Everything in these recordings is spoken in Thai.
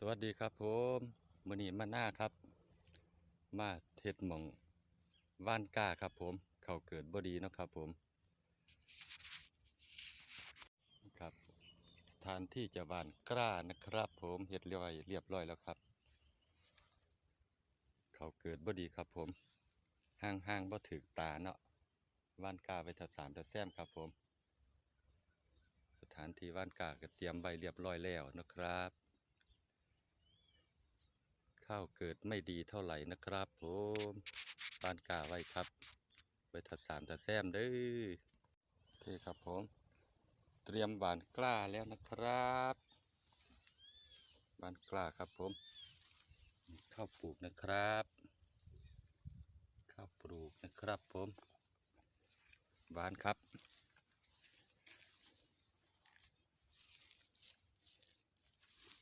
สวัสดีครับผมมือนีมาหน้าครับ มาเทศมองว่านกาครับผม เขาเกิดบดีนะครับผมครับสถานที่จะว่านกล้านะครับผมเฮ็ดเรียบร้อยเรียบร้อยแล้วครับ เขาเกิดบดีครับผมห่างห่างบ่ถึกตาเนาะว่านกาไว้ทัดสามทัดแซมครับผม สถานที่ว่านกาก็เตรียมไว้เรียบร้อยแล้วนะครับ ข้าวเกิดไม่ดีเท่าไหร่นะครับผมปานกาไว้ครับไปทัดสามทัดแซมเด้อโอเคครับผม เตรียมหวานกล้าแล้วนะครับหวานกล้าครับผม ข้าวปลูกนะครับ ข้าวปลูกนะครับผมหวานครับ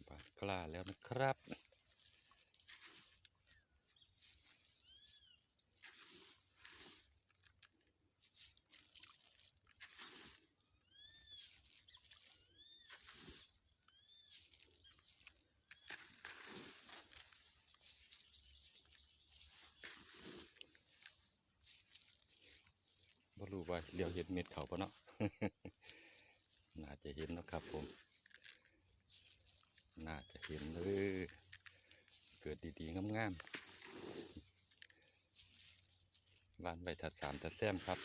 หวานกล้าแล้วนะครับ ดูไว่าเลี้ยวเห็นเม็ดเขาปะเนาะน่าจะเห็นนะครับผม น่าจะเห็นเลยเกิดดีๆงามๆบ้านใบถัดสามถัดแซมครับ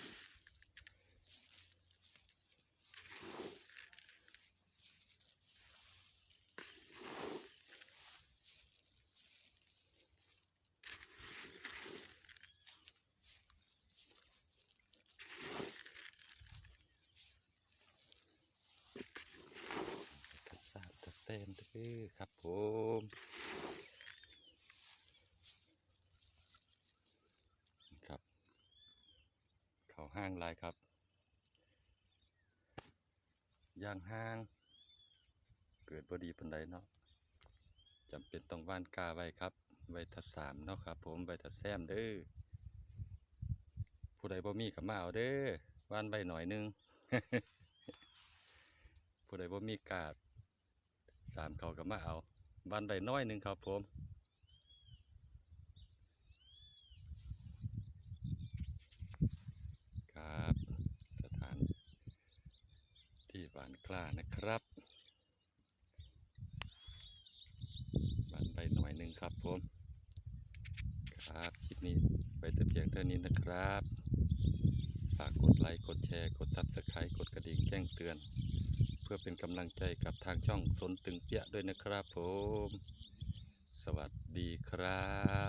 ทัดสามทัดแซมเด้อครับผมครับเขาห้างลายครับย่างห้าง เกิดบดีปันใดเนาะจำเป็นต้องว่านกาไว้ครับไว้ทัดสามเนาะครับ ผมไว้ทัดแซมเด้อผู้ใดบ่มีก็มาเอาเด้อว่านใบหน่อยนึงผู้ใดบ่มีกาด สามเขาก็มาเอาบ้านใดน้อยหนึ่งครับผมครับสถานที่หวานกล้านะครับบ้านใดน้อยหนึ่งครับผมครับคลิปนี้ไปแต่เพียงเท่านี้นะครับฝากกดไลค์ กดแชร์ กดซับสไครต์กดกระดิ่งแจ้งเตือน พื่อเป็นกำลังใจกับทางช่องสนตึงเปียด้วยนะครับผม สวัสดีครับ